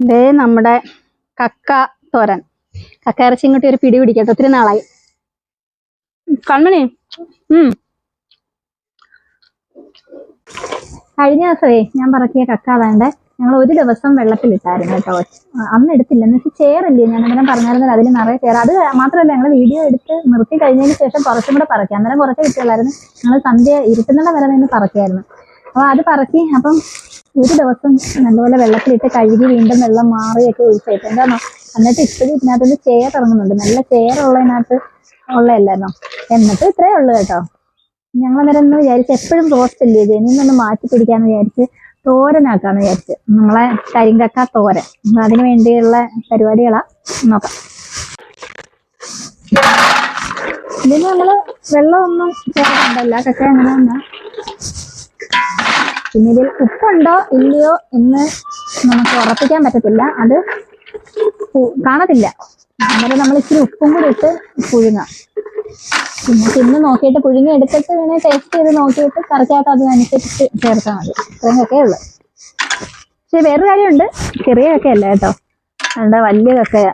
ദേ നമ്മുടെ കക്ക തോരൻ. കക്ക ഇറച്ചി ഇങ്ങോട്ട് ഒരു പിടി പിടിക്കട്ടെ ഒത്തിരി നാളായി. കണ്ണണേ ഉം. കഴിഞ്ഞ ദിവസമേ ഞാൻ പറക്കിയ കക്ക അതാണ്ട് ഞങ്ങൾ ഒരു ദിവസം വെള്ളത്തിലിട്ടായിരുന്നു കേട്ടോ. അന്ന് എടുത്തില്ല. എന്ന് വെച്ചാൽ ചേറില്ലേ ഞാൻ അന്നേരം പറഞ്ഞായിരുന്നത് അതിൽ നിറയെ ചേർ അത് മാത്രമല്ല ഞങ്ങൾ വീഡിയോ എടുത്ത് നിർത്തി കഴിഞ്ഞതിന് ശേഷം കുറച്ചും കൂടെ പറക്കാം. അന്നേരം കുറച്ച് കിട്ടുകയായിരുന്നു ഞങ്ങൾ സന്ധ്യ ഇരുട്ടുന്നിടം വരെ നിന്ന് പറക്കിയായിരുന്നു. അപ്പോൾ അത് പറക്കി. അപ്പം ഒരു ദിവസം നല്ലപോലെ വെള്ളത്തിലിട്ട് കഴുകി വീണ്ടും വെള്ളം മാറിയൊക്കെ ഒഴിച്ചായിട്ട് എന്താണോ എന്നിട്ട് ഇപ്പോഴും ഇതിനകത്തുനിന്ന് ചെയർ ഇറങ്ങുന്നുണ്ട്. നല്ല ചെയർ ഉള്ളതിനകത്ത് ഉള്ളതല്ലായിരുന്നോ? എന്നിട്ട് ഇത്രേ ഉള്ളു കേട്ടോ. ഞങ്ങൾ അന്നേരം ഒന്ന് വിചാരിച്ച് എപ്പോഴും റോസ്റ്റ് അല്ലേ ജനിന്നൊന്ന് മാറ്റി പിടിക്കാന്ന് വിചാരിച്ച് തോരനാക്കാന്ന് വിചാരിച്ച്. നമ്മളെ കരിങ്കക്ക തോരൻ. അതിനു വേണ്ടിയുള്ള പരിപാടികളാ. നോക്കാം. ഇതിന് നമ്മൾ വെള്ളമൊന്നും ചേർക്കണ്ടല്ല കക്ക എങ്ങനെ പിന്നെ ഇതിൽ ഉപ്പുണ്ടോ ഇല്ലയോ എന്ന് നമുക്ക് ഉറപ്പിക്കാൻ പറ്റത്തില്ല. അത് കാണത്തില്ല. അന്നേരം നമ്മൾ ഇച്ചിരി ഉപ്പും കൂടി ഇട്ട് പുഴുങ്ങാം. പിന്നെ തിന്ന് നോക്കിയിട്ട് പുഴുങ്ങി എടുത്തിട്ട് പിന്നെ ടേസ്റ്റ് ചെയ്ത് നോക്കിയിട്ട് കറക്റ്റായിട്ട് അതിനനുസരിച്ച് ചേർത്താൽ മതി. ഇത്രയും ഒക്കെ ഉള്ളു. പക്ഷെ വേറൊരു കാര്യമുണ്ട്. ചെറിയ കക്കയല്ല കേട്ടോ. അതുകൊണ്ട് വലിയ കക്കയാ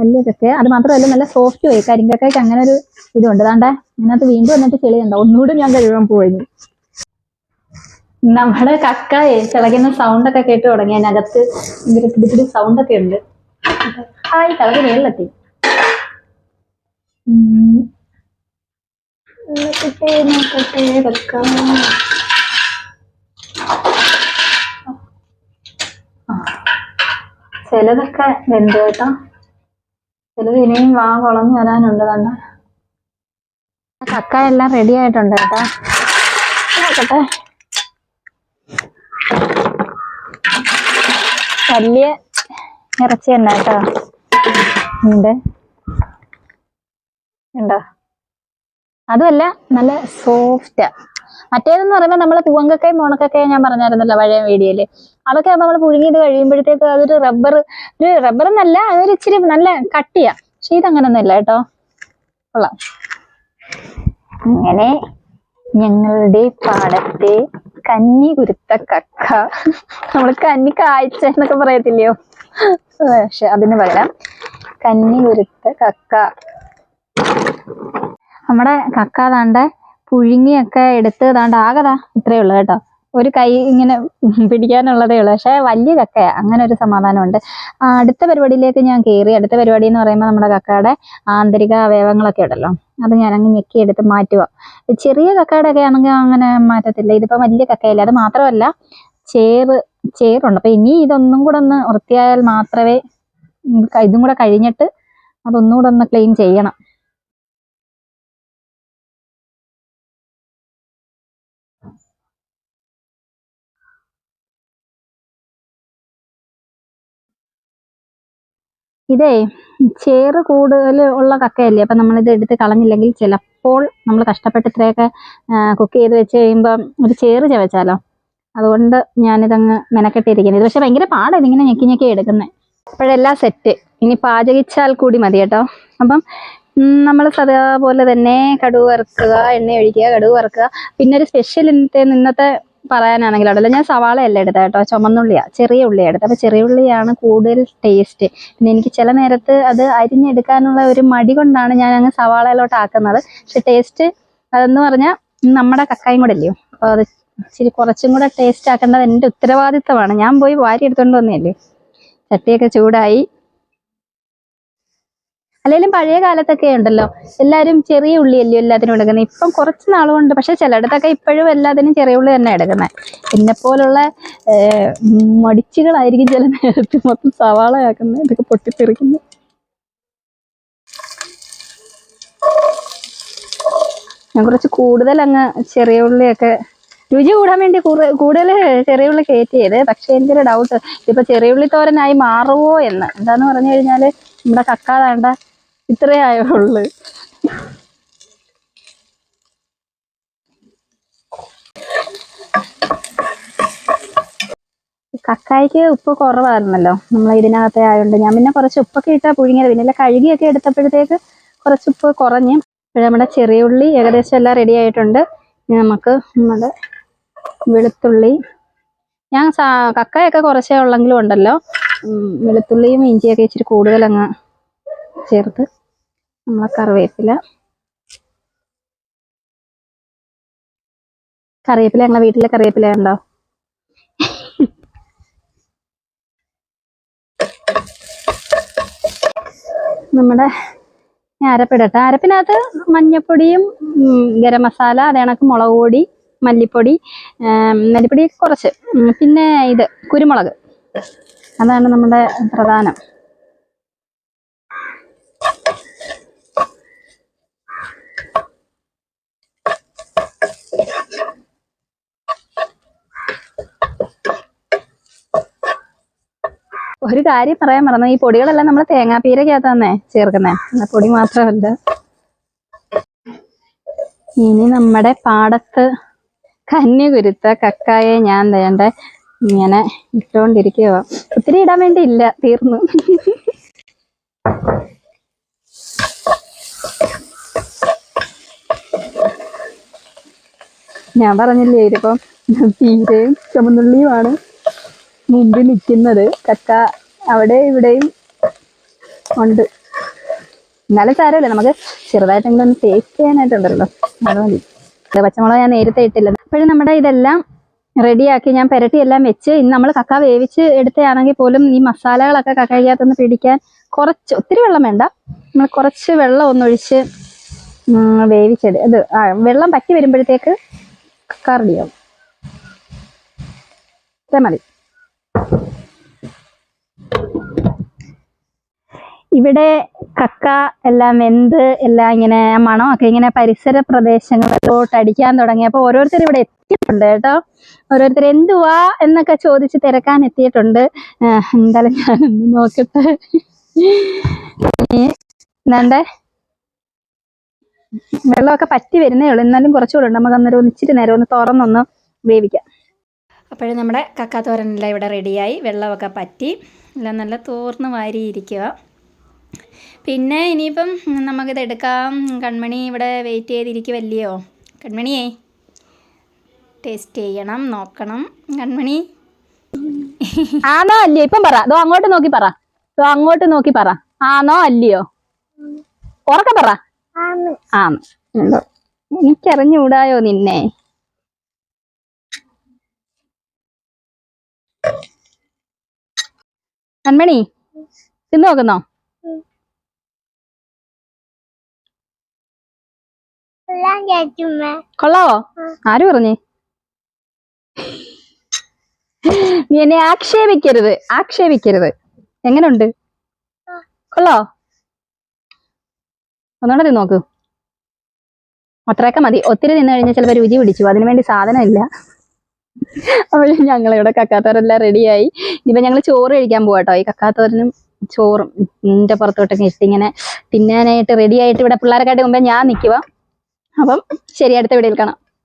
വലിയ കക്കയ അത് മാത്രമല്ല നല്ല സോഫ്റ്റ് പോയി. കരിങ്കക്കയ്ക്ക് അങ്ങനെ ഒരു ഇതുണ്ട്. അതാണ്ട് ഇതിനകത്ത് വീണ്ടും വന്നിട്ട് ചെളിയുണ്ടോ. ഒന്നുകൂടി ഞാൻ കഴിയാൻ പോയി നമ്മുടെ കക്കായെ തിളയ്ക്കുന്ന സൗണ്ട് ഒക്കെ കേട്ട് തുടങ്ങി. അതിനകത്ത് ഇങ്ങനെ പിടിപ്പിടി സൗണ്ട് ഒക്കെ ഉണ്ട്. ഹായ് തിളക്ക് മേളിലെത്തി. ചിലതൊക്കെ വെന്ത് കേട്ടോ. ചിലത് ഇനിയും വാ കുളഞ്ഞു വരാനുണ്ട് കണ്ട കക്ക എല്ലാം റെഡി ആയിട്ടുണ്ട് കേട്ടോ. നോക്കട്ടെ. വലിയ ഇറച്ചി തന്നെ കേട്ടോ. ഉണ്ട്. ഉണ്ടോ? അതുമല്ല നല്ല സോഫ്റ്റാ മറ്റേതെന്ന് പറയുമ്പോൾ നമ്മൾ പൂവങ്കക്കയും മുണക്കക്കയും ഞാൻ പറഞ്ഞായിരുന്നല്ലോ പഴയ വീഡിയോയിൽ. അതൊക്കെ നമ്മൾ പുഴുങ്ങിയത് കഴിയുമ്പോഴത്തേക്ക് അതൊരു റബ്ബർ ഒരു റബ്ബർ എന്നല്ല അതൊരു ഇച്ചിരി നല്ല കട്ടിയാ. പക്ഷെ ഇതങ്ങനൊന്നുമില്ല കേട്ടോ. കൊള്ളാം. അങ്ങനെ ഞങ്ങളുടെ പാടത്തെ കന്നി കുരുത്ത കക്ക. നമ്മൾ കന്നി കാഴ്ച എന്നൊക്കെ പറയത്തില്ലയോ? പക്ഷെ അതിന് പകരം കന്നി കുരുത്ത കക്ക. നമ്മുടെ കക്ക താണ്ട പുഴുങ്ങിയൊക്കെ എടുത്ത് താണ്ട ആകതാ ഇത്രയേ ഉള്ളൂ കേട്ടോ. ഒരു കൈ ഇങ്ങനെ പിടിക്കാനുള്ളതേ ഉള്ളൂ. പക്ഷേ വലിയ കക്കയാ അങ്ങനെ ഒരു സമാധാനമുണ്ട്. അടുത്ത പരിപാടിയിലേക്ക് ഞാൻ കയറി അടുത്ത പരിപാടി എന്ന് പറയുമ്പോൾ നമ്മുടെ കക്കയുടെ ആന്തരിക അവയവങ്ങളൊക്കെ ഉണ്ടല്ലോ. അത് ഞാൻ അങ്ങ് ഞെക്കി എടുത്ത് മാറ്റുക ചെറിയ കക്കയുടെ ഒക്കെ ആണെങ്കിൽ അങ്ങനെ മാറ്റത്തില്ല. ഇതിപ്പോ വലിയ കക്കയില്ല. അത് മാത്രമല്ല ചേറ് ചേറുണ്ട്. അപ്പൊ ഇനി ഇതൊന്നും കൂടെ ഒന്ന് വൃത്തിയായാൽ മാത്രമേ ഇതും കൂടെ കഴിഞ്ഞിട്ട് അതൊന്നും കൂടെ ഒന്ന് ക്ലീൻ ചെയ്യണം. ഇതേ ചേറ് കൂടുതൽ ഉള്ള കക്കയല്ലേ? അപ്പം നമ്മളിത് എടുത്ത് കളഞ്ഞില്ലെങ്കിൽ ചിലപ്പോൾ നമ്മൾ കഷ്ടപ്പെട്ട് ഇത്രയൊക്കെ കുക്ക് ചെയ്ത് വെച്ച് കഴിയുമ്പം ഒരു ചേറ് ചവച്ചാലോ? അതുകൊണ്ട് ഞാനിതങ്ങ് മെനക്കെട്ടിരിക്കുന്നത് ഇത് പക്ഷേ ഭയങ്കര പാടാണ് ഇതിങ്ങനെ ഞെക്കി ഞെക്കി എടുക്കുന്നത് അപ്പോഴെല്ലാം സെറ്റ് ഇനി പാചകിച്ചാൽ കൂടി മതി കേട്ടോ. അപ്പം നമ്മൾ സദാ പോലെ തന്നെ കടുക് വറുക്കുക എണ്ണ ഒഴിക്കുക കടുക് വറുക്കുക. പിന്നെ ഒരു സ്പെഷ്യൽ ഇന്നത്തെ ഇന്നത്തെ പറയാനാണെങ്കിൽ അവിടെ ഞാൻ സവാളയല്ല എടുത്തത് കേട്ടോ ചുമന്നുള്ളിയാണ് ചെറിയ ഉള്ളിയാണ് എടുത്തത്. അപ്പോൾ ചെറിയ ഉള്ളിയാണ് കൂടുതൽ ടേസ്റ്റ് പിന്നെ എനിക്ക് ചില നേരത്ത് അത് അരിഞ്ഞെടുക്കാനുള്ള ഒരു മടി കൊണ്ടാണ് ഞാൻ അങ്ങ് സവാളയിലോട്ട് ആക്കുന്നത്. പക്ഷെ ടേസ്റ്റ് അതെന്ന് പറഞ്ഞാൽ നമ്മുടെ കക്കായും കൂടെ അല്ലയോ അപ്പോൾ അത് ഇച്ചിരി കുറച്ചും കൂടെ ടേസ്റ്റ് ആക്കേണ്ടത് എന്റെ ഉത്തരവാദിത്തമാണ്. ഞാൻ പോയി വാരി എടുത്തുകൊണ്ട് വന്നതല്ലേ? ചട്ടിയൊക്കെ ചൂടായി. അല്ലെങ്കിലും പഴയ കാലത്തൊക്കെ ഉണ്ടല്ലോ. എല്ലാവരും ചെറിയ ഉള്ളിയല്ലോ എല്ലാത്തിനും എടുക്കുന്നത് ഇപ്പം കുറച്ച് നാളുകൊണ്ട് പക്ഷെ ചിലയിടത്തൊക്കെ ഇപ്പോഴും എല്ലാത്തിനും ചെറിയ ഉള്ളി തന്നെ എടുക്കുന്നത് എന്നെ പോലുള്ള മടിച്ചുകളായിരിക്കും ചില നേരത്ത് മൊത്തം സവാളയാക്കുന്നത് ഇതൊക്കെ പൊട്ടിത്തെറിക്കുന്നത് ഞാൻ കുറച്ച് കൂടുതൽ അങ്ങ് ചെറിയ ഉള്ളിയൊക്കെ രുചി കൂടാൻ വേണ്ടി കൂടുതൽ ചെറിയ ഉള്ളി കയറ്റിയത്. പക്ഷെ എനിക്കൊരു ഡൗട്ട് ഇപ്പൊ ചെറിയ ഉള്ളി തോരനായി മാറുമോ എന്ന്? എന്താന്ന് പറഞ്ഞു കഴിഞ്ഞാൽ നമ്മുടെ കക്ക വേണ്ട ഇത്രേ ആയുള്ളു. കക്കായ്ക്ക് ഉപ്പ് കുറവായിരുന്നല്ലോ. നമ്മൾ ഇതിനകത്തെ ആയതുകൊണ്ട് ഞാൻ പിന്നെ കുറച്ച് ഉപ്പൊക്കെ ഇട്ടാൽ പുഴുങ്ങിയത്. പിന്നെ കഴുകിയൊക്കെ എടുത്തപ്പോഴത്തേക്ക് കുറച്ച് ഉപ്പ് കുറഞ്ഞു പിന്നെ നമ്മുടെ ചെറിയ ഉള്ളി ഏകദേശം എല്ലാം റെഡി ആയിട്ടുണ്ട്. ഇനി നമുക്ക് നമ്മുടെ വെളുത്തുള്ളി. ഞാൻ കക്കായൊക്കെ കുറച്ചേ ഉള്ളെങ്കിലും ഉണ്ടല്ലോ. വെളുത്തുള്ളിയും ഇഞ്ചിയൊക്കെ ഇച്ചിരി കൂടുതൽ അങ്ങ് ചേർത്ത് നമ്മളെ കറിവേപ്പില. കറിവേപ്പില ഞങ്ങളെ വീട്ടിലെ കറിവേപ്പില ഉണ്ടോ? നമ്മുടെ അരപ്പിടട്ടെ. അരപ്പിനകത്ത് മഞ്ഞപ്പൊടിയും ഗരം മസാല അതേ കണക്ക് മുളക് പൊടി മല്ലിപ്പൊടി മല്ലിപ്പൊടി കുറച്ച്. പിന്നെ ഇത് കുരുമുളക്. അതാണ് നമ്മുടെ പ്രധാനം. ഒരു കാര്യം പറയാൻ മറന്നു. ഈ പൊടികളെല്ലാം നമ്മൾ തേങ്ങാപ്പീരക്കകത്താന്നേ ചേർക്കുന്നേ. പൊടി മാത്രമല്ല. ഇനി നമ്മുടെ പാടത്ത് കന്നി കുരുത്ത കക്കായെ ഞാൻ വേണ്ട ഇങ്ങനെ ഇട്ടുകൊണ്ടിരിക്കുക ഒത്തിരി ഇടാൻ വേണ്ടി ഇല്ല തീർന്നു. ഞാൻ പറഞ്ഞില്ലേ ഇതിപ്പം തീരെയും ചുമന്നുള്ളിയുമാണ്. മുമ്പിൽ നിൽക്കുന്നത് കക്ക അവിടെ ഇവിടെയും ഉണ്ട്. എന്നാലും സാരമില്ല? നമുക്ക് ചെറുതായിട്ടെങ്കിലും ഒന്ന് ടേസ്റ്റ് ചെയ്യാനായിട്ടുണ്ടല്ലോ. അത് മതി. പച്ചമുളക് ഞാൻ നേരത്തെ ഇട്ടില്ല. അപ്പോഴും നമ്മുടെ ഇതെല്ലാം റെഡിയാക്കി ഞാൻ പെരട്ടി എല്ലാം വെച്ച് ഇന്ന് നമ്മൾ കക്ക വേവിച്ച് എടുത്തതാണെങ്കിൽ പോലും ഈ മസാലകളൊക്കെ കക്കയ്ക്കകത്തൊന്ന് പിടിക്കാൻ കുറച്ച് ഒത്തിരി വെള്ളം വേണ്ട. നമ്മൾ കുറച്ച് വെള്ളം ഒന്നൊഴിച്ച് വേവിച്ചെടു ഇത് വെള്ളം പറ്റി വരുമ്പോഴത്തേക്ക് കക്ക റെഡിയാവും ഇത്ര മതി. ഇവിടെ കക്ക എല്ലാം വെന്ത് എല്ലാം ഇങ്ങനെ മണമൊക്കെ ഇങ്ങനെ പരിസര പ്രദേശങ്ങളിലോട്ട് അടിക്കാൻ തുടങ്ങിയപ്പോൾ ഓരോരുത്തർ ഇവിടെ എത്തിയിട്ടുണ്ട് കേട്ടോ. ഓരോരുത്തർ എന്തുവാ എന്നൊക്കെ ചോദിച്ച് തിരക്കാൻ എത്തിയിട്ടുണ്ട്. എന്തായാലും ഞാനൊന്ന് നോക്കട്ടെ. എന്താണ്ടേ വെള്ളമൊക്കെ പറ്റി വരുന്നേ ഉള്ളൂ. എന്നാലും കുറച്ചുകൂടെ ഉണ്ട്. നമുക്ക് അന്നേരം ഒന്ന് ഇച്ചിരി നേരം ഒന്ന് തുറന്നൊന്ന് വേവിക്കാം. അപ്പോഴും നമ്മുടെ കക്കാത്തോരനെല്ലാം ഇവിടെ റെഡിയായി വെള്ളമൊക്കെ പറ്റി. എല്ലാം നല്ല തോർന്ന് വാരിയിരിക്കുക. പിന്നെ ഇനിയിപ്പം നമുക്കിത് എടുക്കാം. കൺമണി ഇവിടെ വെയിറ്റ് ചെയ്തിരിക്കുമല്ലയോ കൺമണിയേ ടേസ്റ്റ് ചെയ്യണം നോക്കണം. കൺമണി. ആണോ അല്ലയോ? ഇപ്പം പറ. ദോ അങ്ങോട്ട് നോക്കി പറ. ദോ അങ്ങോട്ട് നോക്കി പറ. ആണോ അല്ലയോ? ഉറക്കം പറ. ആന്ന്. ഉണ്ടോ എനിക്കറിഞ്ഞൂടായോ നിന്നെ? കൺമണി തിന്നു നോക്കുന്നോ? കൊള്ളാവോ? ആര് പറഞ്ഞു? നീ എന്നെ ആക്ഷേപിക്കരുത് ആക്ഷേപിക്കരുത്. എങ്ങനുണ്ട്? കൊള്ളോ ഒന്നുകൂടെ നോക്കൂ. അത്രയൊക്കെ മതി. ഒത്തിരി നിന്ന് കഴിഞ്ഞാൽ ചിലപ്പോൾ രുചി പിടിച്ചു. അതിനു വേണ്ടി അപ്പോൾ ഞങ്ങളിവിടെ കക്കാത്തോരെല്ലാം റെഡിയായി ഇനിയിപ്പോൾ ഞങ്ങൾ ചോറ് കഴിക്കാൻ പോവാട്ടോ. ഈ കക്കാത്തോരനും ചോറും എന്റെ പുറത്തോട്ടൊക്കെ ഇട്ടിങ്ങനെ തിന്നാനായിട്ട് റെഡിയായിട്ട് ഇവിടെ പിള്ളേരെക്കാട്ടി മുമ്പേ ഞാൻ നിൽക്കുക അപ്പം ശരി അടുത്ത വീഡിയോയിൽ കാണാം.